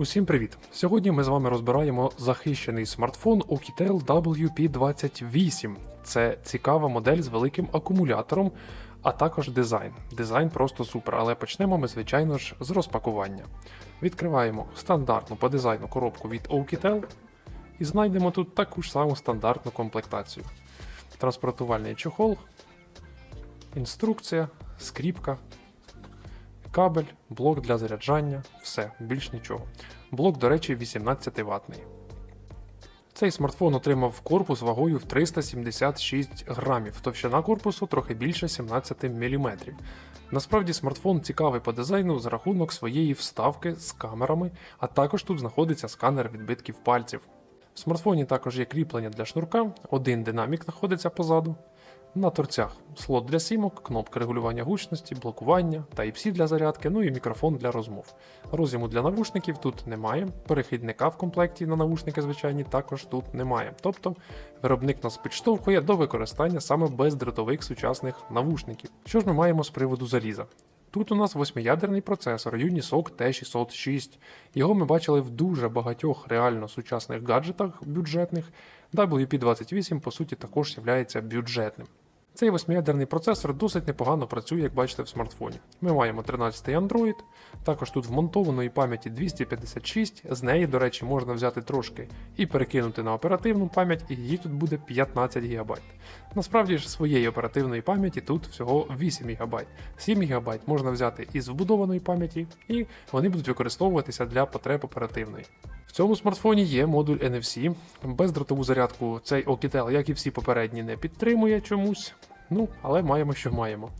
Усім привіт! Сьогодні ми з вами розбираємо захищений смартфон Oukitel WP28. Це цікава модель з великим акумулятором, а також дизайн. Дизайн просто супер, але почнемо ми, звичайно ж, з розпакування. Відкриваємо стандартну по дизайну коробку від Oukitel і знайдемо тут таку ж саму стандартну комплектацію. Транспортувальний чохол, інструкція, скріпка, кабель, блок для заряджання, все, більш нічого. Блок, до речі, 18 ватний. Цей смартфон отримав корпус вагою в 376 грамів, товщина корпусу трохи більше 17 мм. Насправді смартфон цікавий по дизайну за рахунок своєї вставки з камерами, а також тут знаходиться сканер відбитків пальців. В смартфоні також є кріплення для шнурка, один динамік знаходиться позаду. На торцях слот для сімок, кнопка регулювання гучності, блокування, Type-C для зарядки, ну і мікрофон для розмов. Роз'єму для навушників тут немає. Перехідника в комплекті на навушники звичайні також тут немає. Тобто виробник нас підштовхує до використання саме бездротових сучасних навушників. Що ж ми маємо з приводу заліза? Тут у нас восьмиядерний процесор Unisoc T606. Його ми бачили в дуже багатьох реально сучасних гаджетах бюджетних. WP28 по суті також є бюджетним. Цей восьмиядерний процесор досить непогано працює, як бачите, в смартфоні. Ми маємо 13 Android, також тут вмонтованої пам'яті 256, з неї, до речі, можна взяти трошки і перекинути на оперативну пам'ять, і її тут буде 15 ГБ. Насправді ж своєї оперативної пам'яті тут всього 8 ГБ. 7 ГБ можна взяти із вбудованої пам'яті, і вони будуть використовуватися для потреб оперативної. В цьому смартфоні є модуль NFC. Бездротову зарядку цей Oukitel, як і всі попередні, не підтримує чомусь. Ну, але маємо, що маємо.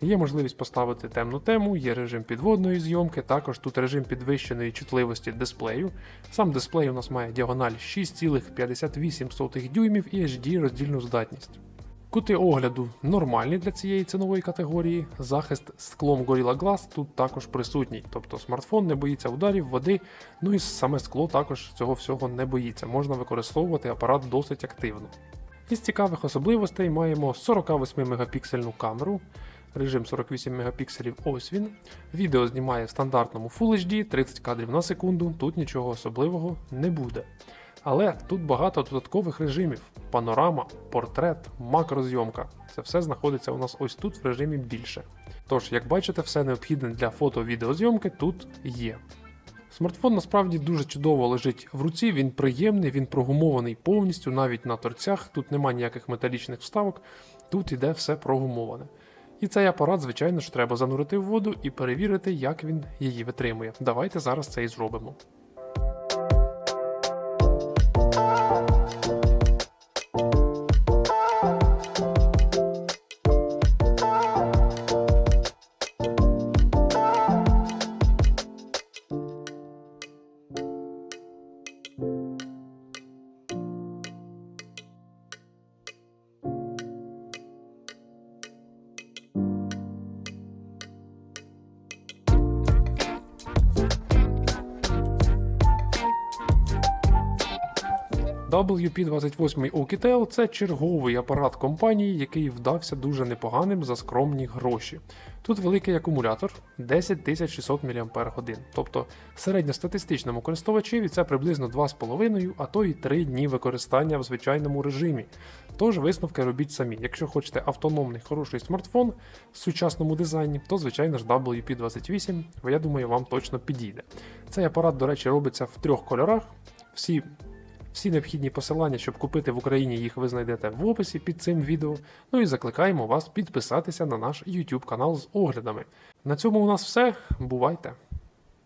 Є можливість поставити темну тему, є режим підводної зйомки, також тут режим підвищеної чутливості дисплею. Сам дисплей у нас має діагональ 6,58 дюймів і HD роздільну здатність. Кути огляду нормальні для цієї цінової категорії. Захист склом Gorilla Glass тут також присутній, тобто смартфон не боїться ударів, води, ну і саме скло також цього всього не боїться. Можна використовувати апарат досить активно. Із цікавих особливостей маємо 48 мегапіксельну камеру, режим 48 мегапікселів ось він. Відео знімає в стандартному Full HD 30 кадрів на секунду, тут нічого особливого не буде. Але тут багато додаткових режимів: панорама, портрет, макрозйомка. Це все знаходиться у нас ось тут в режимі більше. Тож, як бачите, все необхідне для фото-відеозйомки тут є. Смартфон насправді дуже чудово лежить в руці, він приємний, він прогумований повністю, навіть на торцях, тут немає ніяких металічних вставок, тут іде все прогумоване. І цей апарат, звичайно ж, треба занурити в воду і перевірити, як він її витримує. Давайте зараз це і зробимо. WP28 Oukitel – це черговий апарат компанії, який вдався дуже непоганим за скромні гроші. Тут великий акумулятор 10600 мАч, тобто середньостатистичному користувачеві це приблизно 2,5, а то й 3 дні використання в звичайному режимі. Тож висновки робіть самі. Якщо хочете автономний хороший смартфон в сучасному дизайні, то звичайно ж WP28, я думаю, вам точно підійде. Цей апарат, до речі, робиться в трьох кольорах. Всі всі необхідні посилання, щоб купити в Україні їх, ви знайдете в описі під цим відео. Ну і закликаємо вас підписатися на наш YouTube канал з оглядами. На цьому у нас все. Бувайте!